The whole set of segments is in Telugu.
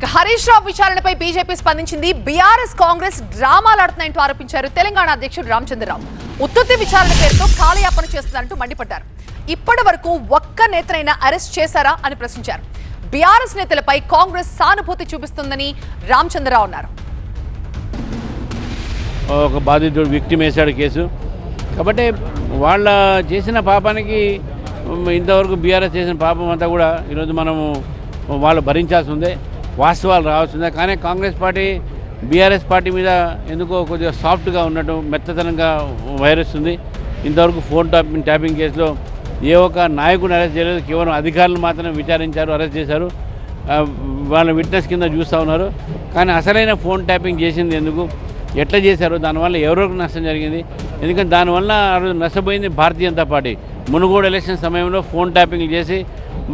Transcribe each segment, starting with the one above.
ఇక హరీష్ రావు విచారణపై బీజేపీ స్పందించింది. బీఆర్ఎస్ కాంగ్రెస్ డ్రామాలు ఆడుతున్నాయంటూ ఆరోపించారు తెలంగాణ అధ్యక్షుడు రామచంద్రరావు. ఉత్తుత్తి విచారణ పేరుతో కాలయాపన చేస్తున్నారంటూ మండిపడ్డారు. ఇప్పటి వరకు ఒక్క నేతనైనా అరెస్ట్ చేశారా అని ప్రశ్నించారు. బీఆర్ఎస్ నేతలపై కాంగ్రెస్ సానుభూతి చూపిస్తుందని రామచంద్రరావు అన్నారు. ఒక బాధితుడు విక్టిమ్ వేశాడు కేసు. కాబట్టి వాళ్ళ చేసిన పాపానికి ఇంతవరకు బీఆర్ఎస్ చేసిన పాపం అంతా కూడా ఈరోజు మనము వాళ్ళు భరించాల్సి ఉంది. వాస్తవాలు రావాల్సిందే కానీ కాంగ్రెస్ పార్టీ బీఆర్ఎస్ పార్టీ మీద ఎందుకో కొద్దిగా సాఫ్ట్గా ఉన్నట్టు మెత్తతనంగా వైరస్ ఉంది ఇంతవరకు ఫోన్ ట్యాపింగ్ ట్యాపింగ్ కేసులో ఏ ఒక్క నాయకుడిని అరెస్ట్ చేయలేదు. కేవలం అధికారులు మాత్రమే విచారించారు అరెస్ట్ చేశారు. వాళ్ళ విట్నెస్ కింద చూస్తూ ఉన్నారు. కానీ అసలైన ఫోన్ ట్యాపింగ్ చేసింది ఎందుకు? ఎట్లా చేశారు? దానివల్ల ఎవరికి నష్టం జరిగింది? ఎందుకంటే దానివల్ల ఆ రోజు నష్టపోయింది భారతీయ జనతా పార్టీ. మునుగోడు ఎలక్షన్ సమయంలో ఫోన్ ట్యాపింగ్ చేసి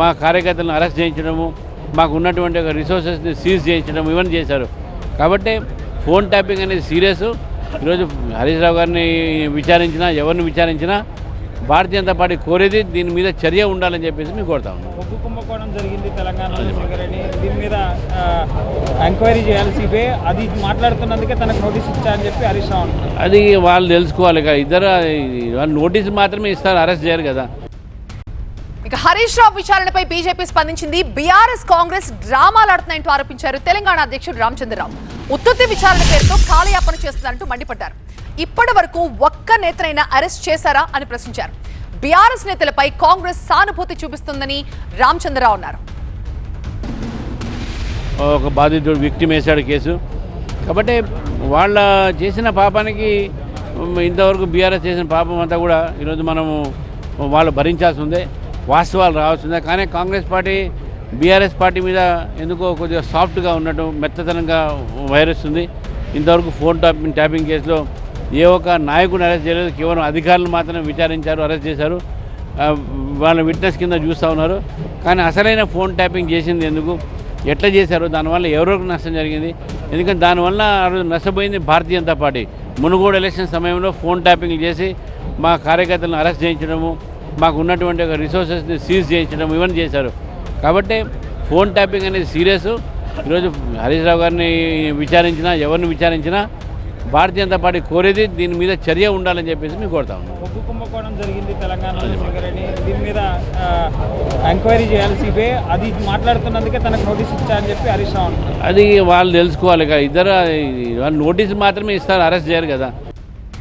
మా కార్యకర్తలను అరెస్ట్ చేయించడము మాకు ఉన్నటువంటి ఒక రిసోర్సెస్ని సీజ్ చేయించడం ఇవన్నీ చేశారు. కాబట్టి ఫోన్ ట్యాపింగ్ అనేది సీరియస్. ఈరోజు హరీష్ రావు గారిని విచారించినా ఎవరిని విచారించినా భారతీయ జనతా పార్టీ కోరేది దీని మీద చర్య ఉండాలని చెప్పేసి మేము కోరుతా ఉన్నాం. కుంభకోణం జరిగింది తెలంగాణలో సింగరేణి దీని మీద ఆ, ఎంక్వైరీ చేయాలి సిబిఐ. అది మాట్లాడుతున్నందుకే తనకు నోటీస్ చెప్పి హరీష్ రావు అది వాళ్ళు తెలుసుకోవాలి కదా. ఇద్దరు నోటీస్ మాత్రమే ఇస్తారు అరెస్ట్ చేయరు కదా. ఇక హరీష్ రావు విచారణపై బీజేపీ స్పందించింది. బీఆర్ఎస్ కాంగ్రెస్ డ్రామాలు ఆడుతున్నాయంటూ ఆరోపించారు తెలంగాణ అధ్యక్షుడు రామచంద్రరావు. ఉత్తుత్తి విచారణ పేరుతో కాలయాపన చేస్తున్నారంటూ మండిపడ్డారు. ఇప్పటి వరకు ఒక్క నేతనైనా అరెస్ట్ చేశారా అని ప్రశ్నించారు. బీఆర్ఎస్ నేతలపై కాంగ్రెస్ సానుభూతి చూపిస్తుందని రామచంద్రరావు అన్నారు. ఒక బాధితుడు విక్టిమ్ వేశాడు కేసు. కాబట్టి వాళ్ళ చేసిన పాపానికి ఇంతవరకు బీఆర్ఎస్ చేసిన పాపం అంతా కూడా ఈరోజు మనము వాళ్ళు భరించాల్సి ఉంది. వాస్తవాలు రావాల్సిందే. కానీ కాంగ్రెస్ పార్టీ బీఆర్ఎస్ పార్టీ మీద ఎందుకో కొద్దిగా సాఫ్ట్గా ఉన్నట్టు మెత్తతనంగా వైరస్ ఉంది ఇంతవరకు ఫోన్ ట్యాపింగ్ ట్యాపింగ్ కేసులో ఏ ఒక్క నాయకుడిని అరెస్ట్ చేయలేదు. కేవలం అధికారులు మాత్రమే విచారించారు అరెస్ట్ చేశారు. వాళ్ళ విట్నెస్ కింద చూస్తూ ఉన్నారు. కానీ అసలైన ఫోన్ ట్యాపింగ్ చేసింది ఎందుకు? ఎట్లా చేశారు? దానివల్ల ఎవరికి నష్టం జరిగింది? ఎందుకంటే దానివల్ల ఆ రోజు నష్టపోయింది భారతీయ జనతా పార్టీ. మునుగోడు ఎలక్షన్ సమయంలో ఫోన్ ట్యాపింగ్ చేసి మా కార్యకర్తలను అరెస్ట్ చేయించడము మాకు ఉన్నటువంటి ఒక రిసోర్సెస్ని సీజ్ చేయించడం ఇవన్నీ చేశారు. కాబట్టి ఫోన్ ట్యాపింగ్ అనేది సీరియస్ ఈరోజు హరీష్ రావు గారిని విచారించినా ఎవరిని విచారించినా భారతీయ జనతా పార్టీ కోరేది దీని మీద చర్య ఉండాలని చెప్పేసి మేము కోరుతా ఉన్నాం. కుంభకోణం జరిగింది తెలంగాణలో దీని మీద ఎంక్వైరీ చేయాలి సిబిఐ. అది మాట్లాడుతున్నందుకే తనకు నోటీస్ ఇచ్చా అని చెప్పి హరీష్ రావు అంటున్నారు. అది వాళ్ళు తెలుసుకోవాలి కదా. ఇద్దరు వాళ్ళు నోటీస్ మాత్రమే ఇస్తారు అరెస్ట్ చేయరు కదా.